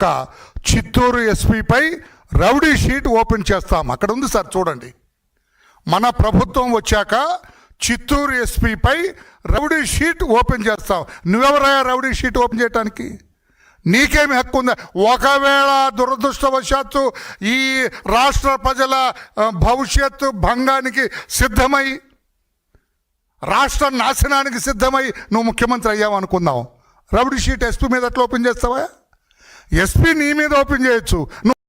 ఒక చిత్తూరు ఎస్పీపై rowdy sheet open చేస్తాం. అక్కడ ఉంది సార్ చూడండి. మన ప్రభుత్వం వచ్చాక చిత్తూరు ఎస్పీపై రౌడీ షీట్ ఓపెన్ చేస్తాం. నువ్వెవరయ్యా రౌడీ షీట్ ఓపెన్ చేయడానికి నీకేమి హక్కు ఉందా? ఒకవేళ దురదృష్టవశాత్తు ఈ రాష్ట్ర ప్రజల భవిష్యత్తు భంగానికి సిద్ధమై రాష్ట్ర నాశనానికి సిద్ధమై నువ్వు ముఖ్యమంత్రి అయ్యావు అనుకుందాం రౌడీ షీట్ ఎస్పీ మీద ఎట్లా ఓపెన్ చేస్తావా? ఎస్పీ నీ మీద ఓపెన్ చేయొచ్చు. నువ్వు